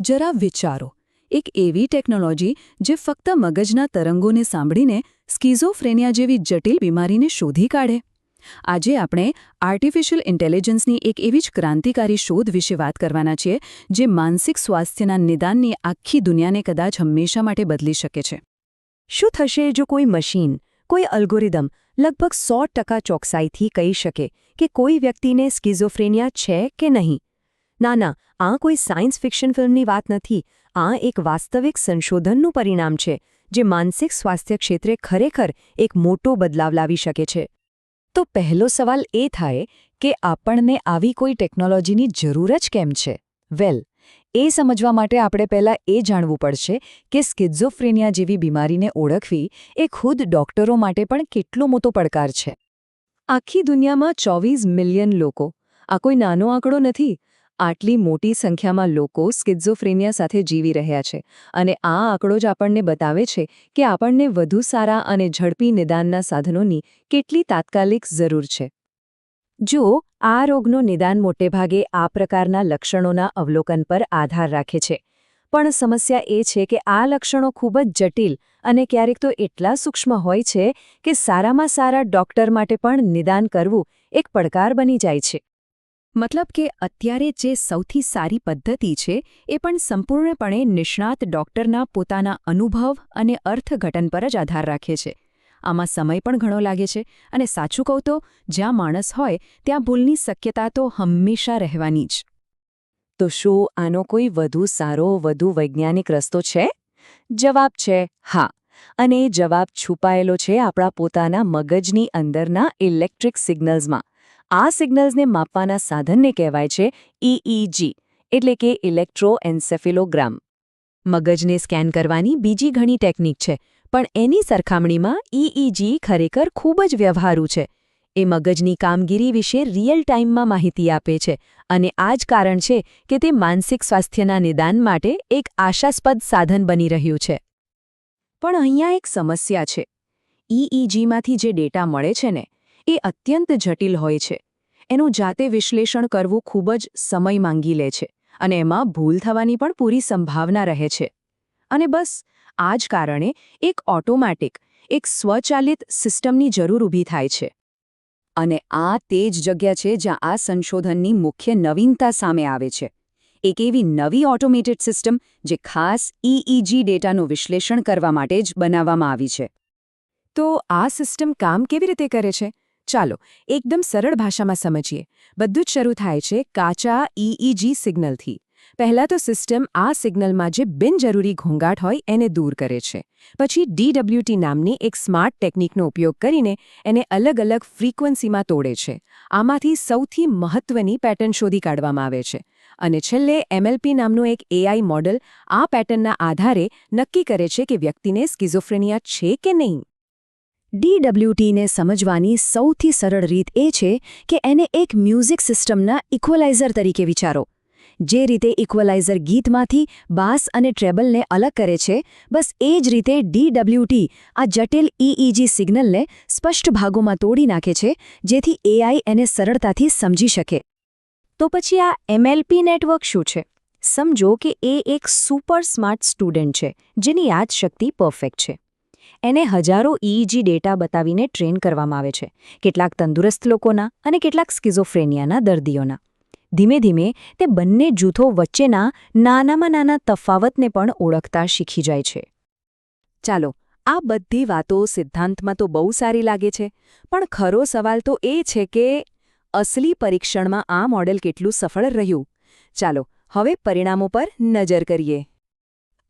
જરા વિચારો. એક એવી ટેકનોલોજી જે ફક્ત મગજના તરંગોને સાંભળીને સ્કિઝોફ્રેનિયા જેવી જટિલ બીમારીને શોધી કાઢે. આજે આપણે આર્ટિફિશિયલ ઇન્ટેલિજન્સની એક એવી જ ક્રાંતિકારી શોધ વિશે વાત કરવાના છીએ, જે માનસિક સ્વાસ્થ્યના નિદાનની આખી દુનિયાને કદાચ હંમેશા માટે બદલી શકે છે. શું થશે જો કોઈ મશીન, કોઈ અલ્ગોરિધમ લગભગ સો ટકા ચોકસાઈથી કહી શકે કે કોઈ વ્યક્તિને સ્કિઝોફ્રેનિયા છે કે નહીં? ના ના, આ કોઈ સાયન્સ ફિક્શન ફિલ્મની વાત નથી. આ એક વાસ્તવિક સંશોધનનું પરિણામ છે, જે માનસિક સ્વાસ્થ્ય ક્ષેત્રે ખરેખર એક મોટો બદલાવ લાવી શકે છે. તો પહેલો સવાલ એ થાય કે આપણને આવી કોઈ ટેકનોલોજીની જરૂર જ કેમ છે? વેલ, એ સમજવા માટે આપણે પહેલાં એ જાણવું પડશે કે સ્કિઝોફ્રેનિયા જેવી બીમારીને ઓળખવી એ ખુદ ડોક્ટરો માટે પણ કેટલો મોટો પડકાર છે. આખી દુનિયામાં ચોવીસ મિલિયન લોકો, આ કોઈ નાનો આંકડો નથી આટલી મોટી સંખ્યામાં લોકો સ્કિઝોફ્રેનિયા સાથે જીવી રહ્યા છે અને આ આંકડો જ આપણને બતાવે છે કે આપણને વધુ સારા અને ઝડપી નિદાનના સાધનોની કેટલી તાત્કાલિક જરૂર છે. જો આ રોગનું નિદાન મોટેભાગે આ પ્રકારના લક્ષણોના અવલોકન પર આધાર રાખે છે, પણ સમસ્યા એ છે કે આ લક્ષણો ખૂબ જ જટિલ અને ક્યારેક તો એટલા સૂક્ષ્મ હોય છે કે સારામાં સારા ડોક્ટર માટે પણ નિદાન કરવું એક પડકાર બની જાય છે. મતલબ કે અત્યારે જે સૌથી સારી પદ્ધતિ છે, એ પણ સંપૂર્ણપણે નિષ્ણાત ડોક્ટરના પોતાના અનુભવ અને અર્થઘટન પર જ આધાર રાખે છે. આમાં સમય પણ ઘણો લાગે છે અને સાચું કહું તો, જ્યાં માણસ હોય, ત્યાં ભૂલની શક્યતા તો હંમેશા રહેવાની જ. તો શું આનો કોઈ વધુ સારો, વધુ વૈજ્ઞાનિક રસ્તો છે? જવાબ છે, હા. અને એ જવાબ છુપાયેલો છે આપણા પોતાના મગજની અંદરના ઇલેક્ટ્રિક સિગ્નલ્સમાં. આ સિગ્નલ્સને માપવાના સાધનને કહેવાય છે ઇઇજી એટલે કે ઇલેક્ટ્રોએન્સેફિલોગ્રામ. મગજને સ્કેન કરવાની બીજી ઘણી ટેકનિક છે, પણ એની સરખામણીમાં ઇઇજી ખરેખર ખૂબ જ વ્યવહારુ છે. એ મગજની કામગીરી વિશે રિયલ ટાઈમમાં માહિતી આપે છે અને આ જ કારણ છે કે તે માનસિક સ્વાસ્થ્યના નિદાન માટે એક આશાસ્પદ સાધન બની રહ્યું છે. પણ અહીંયા એક સમસ્યા છે. ઇઇજીમાંથી જે ડેટા મળે છે ને, એ અત્યંત જટિલ હોય છે. એનું જાતે વિશ્લેષણ કરવું ખૂબ જ સમય માંગી લે છે અને એમાં ભૂલ થવાની પણ પૂરી સંભાવના રહે છે. અને બસ, આ જ કારણે એક ઓટોમેટિક, એક સ્વચાલિત સિસ્ટમની જરૂર ઊભી થાય છે. અને આ તે જ જગ્યા છે જ્યાં આ સંશોધનની મુખ્ય નવીનતા સામે આવે છે. એક એવી નવી ઓટોમેટેડ સિસ્ટમ જે ખાસ ઇઇજી ડેટાનું વિશ્લેષણ કરવા માટે જ બનાવવામાં આવી છે. તો આ સિસ્ટમ કામ કેવી રીતે કરે છે? ચાલો, એકદમ સરળ ભાષામાં સમજીએ. બધું જ શરૂ થાય છે કાચા ઇઇજી સિગ્નલથી. પહેલાં તો સિસ્ટમ આ સિગ્નલમાં જે બિનજરૂરી ઘોંઘાટ હોય એને દૂર કરે છે. પછી ડીડબ્લ્યુટી નામની એક સ્માર્ટ ટેકનિકનો ઉપયોગ કરીને એને અલગ અલગ ફ્રીક્વન્સીમાં તોડે છે. આમાંથી સૌથી મહત્વની પેટર્ન શોધી કાઢવામાં આવે છે. અને છેલ્લે એમએલપી નામનું એક એઆઈ મોડલ આ પેટર્નના આધારે નક્કી કરે છે કે વ્યક્તિને સ્કિઝોફ્રેનિયા છે કે નહીં. ડીડબ્લ્યુટીને સમજવાની સૌથી સરળ રીત એ છે કે એને એક મ્યુઝિક સિસ્ટમના ઇક્વલાઇઝર તરીકે વિચારો. જે રીતે ઇક્વલાઇઝર ગીતમાંથી બાસ અને ટ્રેબલને અલગ કરે છે, બસ એ જ રીતે ડીડબ્લ્યુટી આ જટિલ ઇઇજી સિગ્નલને સ્પષ્ટ ભાગોમાં તોડી નાખે છે, જેથી એઆઈ એને સરળતાથી સમજી શકે. તો પછી આ એમએલપી નેટવર્ક શું છે? સમજો કે એ એક સુપર સ્માર્ટ સ્ટુડન્ટ છે, જેની યાદશક્તિ પરફેક્ટ છે. એને હજારો ઈઈજી ડેટા બતાવીને ટ્રેન કરવામાં આવે છે. કેટલાક તંદુરસ્ત લોકોના અને કેટલાક સ્કિઝોફ્રેનિયાના દર્દીઓના. ધીમે ધીમે તે બંને જૂથો વચ્ચેના નાનામાં નાના તફાવતને પણ ઓળખતા શીખી જાય છે. ચાલો, આ બધી વાતો સિદ્ધાંતમાં તો બહુ સારી લાગે છે, પણ ખરો સવાલ તો એ છે કે અસલી પરીક્ષણમાં આ મોડેલ કેટલું સફળ રહ્યું? ચાલો, હવે પરિણામો પર નજર કરીએ.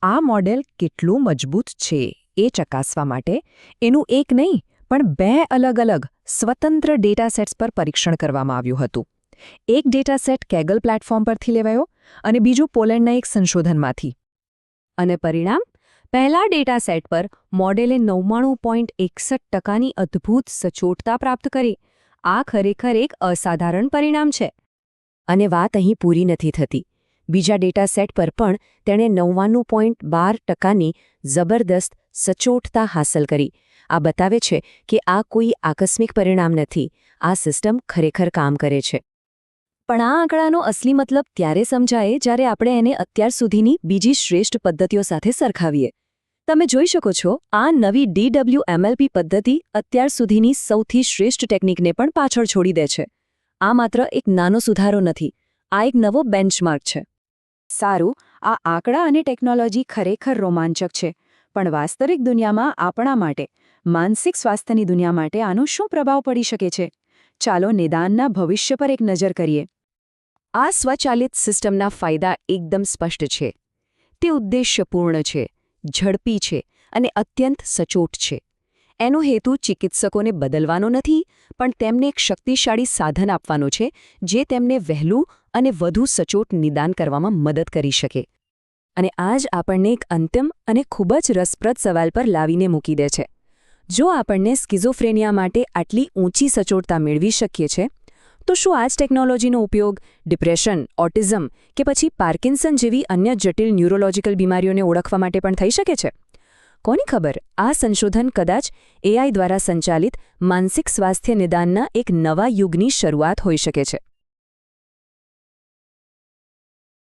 આ મોડેલ કેટલું મજબૂત છે? એ ચકાસવા માટે, એનું એક નહીં, પણ બે અલગ અલગ સ્વતંત્ર ડેટાસેટ્સ પર પરીક્ષણ કરવામાં આવ્યું હતું. એક ડેટાસેટ કેગલ પ્લેટફોર્મ પરથી લેવાયો અને બીજું પોલેન્ડના એક સંશોધનમાંથી. અને પરિણામ? પહેલા ડેટાસેટ પર મોડેલે નવ્વાણું પોઈન્ટ એકસઠ ટકાની અદ્ભુત સચોટતા પ્રાપ્ત કરી. આ ખરેખર એક અસાધારણ પરિણામ છે. અને વાત અહીં પૂરી નથી થતી. બીજા ડેટા સેટ પર પણ તેણે નવ્વાણું પોઈન્ટ બાર ટકાની જબરદસ્ત સચોટતા હાંસલ કરી. આ બતાવે છે કે આ કોઈ આકસ્મિક પરિણામ નથી. આ સિસ્ટમ ખરેખર કામ કરે છે. પણ આ આંકડાનો અસલી મતલબ ત્યારે સમજાય જ્યારે આપણે એને અત્યાર સુધીની બીજી શ્રેષ્ઠ પદ્ધતિઓ સાથે સરખાવીએ. તમે જોઈ શકો છો, આ નવી ડીડબ્લ્યુ એમએલપી પદ્ધતિ અત્યાર સુધીની સૌથી શ્રેષ્ઠ ટેકનિકને પણ પાછળ છોડી દે છે. આ માત્ર એક નાનો સુધારો નથી, આ એક નવો બેન્ચમાર્ક છે. સારું, આ આંકડા અને ટેકનોલોજી ખરેખર રોમાંચક છે. પણ વાસ્તવિક દુનિયામાં આપણા માટે, માનસિક સ્વાસ્થ્યની દુનિયા માટે આનો શું પ્રભાવ પડી શકે છે? ચાલો નિદાનના ભવિષ્ય પર એક નજર કરીએ. આ સ્વચાલિત સિસ્ટમના ફાયદા એકદમ સ્પષ્ટ છે. તે ઉદ્દેશ્યપૂર્ણ છે, ઝડપી છે અને અત્યંત સચોટ છે. એનો હેતુ ચિકિત્સકોને બદલવાનો નથી, પણ તેમને એક શક્તિશાળી સાધન આપવાનો છે, જે તેમને વહેલું અને વધુ સચોટ નિદાન કરવામાં મદદ કરી શકે. અને આજ આપણને એક અંતિમ અને ખૂબ જ રસપ્રદ સવાલ પર લાવીને મૂકી દે છે. જો આપણને સ્કિઝોફ્રેનિયા માટે આટલી ઊંચી સચોટતા મેળવી શકીએ છે, તો શું આ જ ટેકનોલોજીનો ઉપયોગ ડિપ્રેશન, ઓટિઝમ કે પછી પાર્કિન્સન જેવી અન્ય જટિલ ન્યુરોલોજીકલ બીમારીઓને ઓળખવા માટે પણ થઈ શકે છે? કોની ખબર? આ સંશોધન કદાચ એઆઈ દ્વારા સંચાલિત માનસિક સ્વાસ્થ્ય નિદાનના એક નવા યુગની શરૂઆત હોઈ શકે છે.